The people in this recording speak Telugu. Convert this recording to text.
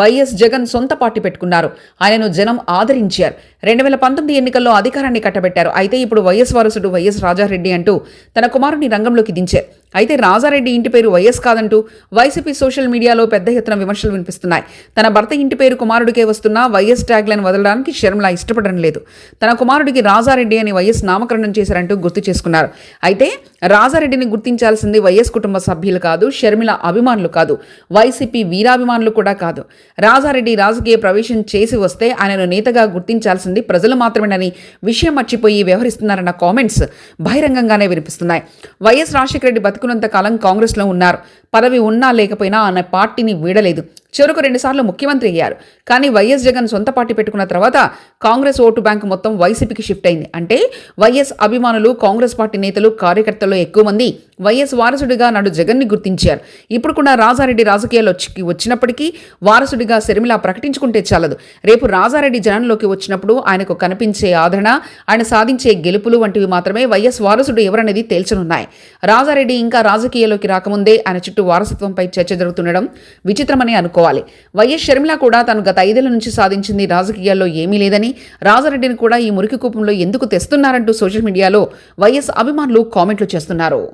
వైఎస్ జగన్ సొంత పార్టీ పెట్టుకున్నారు. ఆయనను జనం ఆదరించారు. రెండు వేల పంతొమ్మిది ఎన్నికల్లో అధికారాన్ని కట్టబెట్టారు. అయితే ఇప్పుడు వైఎస్ వారసుడు వైఎస్ రాజారెడ్డి అంటూ తన కుమారుని రంగంలోకి దించారు. అయితే రాజారెడ్డి ఇంటి పేరు వైఎస్ కాదంటూ వైసీపీ సోషల్ మీడియాలో పెద్ద ఎత్తున విమర్శలు వినిపిస్తున్నాయి. తన భర్త ఇంటి పేరు కుమారుడికే వస్తున్నా వైఎస్ ట్యాగ్లను వదలడానికి షర్మిల ఇష్టపడడం లేదు. తన కుమారుడికి రాజారెడ్డి అని వైఎస్ నామకరణం చేశారంటూ గుర్తు చేసుకున్నారు. అయితే రాజారెడ్డిని గుర్తించాల్సింది వైఎస్ కుటుంబ సభ్యులు కాదు షర్మిల అభిమానులు కాదు. వైసీపీ వీరాభిమానులు కూడా కాదు. రాజారెడ్డి రాజకీయ ప్రవేశం చేసి వస్తే ఆయనను నేతగా గుర్తించాల్సింది ప్రజలు మాత్రమేనని విషయం మర్చిపోయి వ్యవహరిస్తున్నారన్న కామెంట్స్ బహిరంగంగానే వినిపిస్తున్నాయి. వైఎస్ రాజశేఖర రెడ్డి బతుకున్నంత కాలం కాంగ్రెస్లో ఉన్నారు. పదవి ఉన్నా లేకపోయినా ఆయన పార్టీని వీడలేదు. చివరకు రెండుసార్లు ముఖ్యమంత్రి అయ్యారు. కానీ వైఎస్ జగన్ సొంత పార్టీ పెట్టుకున్న తర్వాత కాంగ్రెస్ ఓటు బ్యాంకు మొత్తం వైసీపీకి షిఫ్ట్ అయింది. అంటే వైఎస్ అభిమానులు కాంగ్రెస్ పార్టీ నేతలు కార్యకర్తల్లో ఎక్కువ మంది వైఎస్ వారసుడిగా నాడు జగన్ని గుర్తించారు. ఇప్పుడు కూడా రాజారెడ్డి రాజకీయాల్లో వచ్చి వచ్చినప్పటికీ వారసుడిగా శర్మిల ప్రకటించుకుంటే చాలదు. రేపు రాజారెడ్డి జనంలోకి వచ్చినప్పుడు ఆయనకు కనిపించే ఆదరణ ఆయన సాధించే గెలుపులు వంటివి మాత్రమే వైఎస్ వారసుడు ఎవరనేది తేల్చనున్నాయి. రాజారెడ్డి ఇంకా రాజకీయాల్లోకి రాకముందే ఆయన చుట్టూ వారసత్వంపై చర్చ జరుగుతుండడం విచిత్రమని అనుకోవాలి. వైఎస్ షర్మిల కూడా తాను గత ఐదేళ్ళ నుంచి సాధించింది రాజకీయాల్లో ఏమీ లేదని రాజారెడ్డిని కూడా ఈ మురికి కూపంలో ఎందుకు తెస్తున్నారంటూ సోషల్ మీడియాలో వైఎస్ అభిమానులు కామెంట్లు చేస్తున్నారు.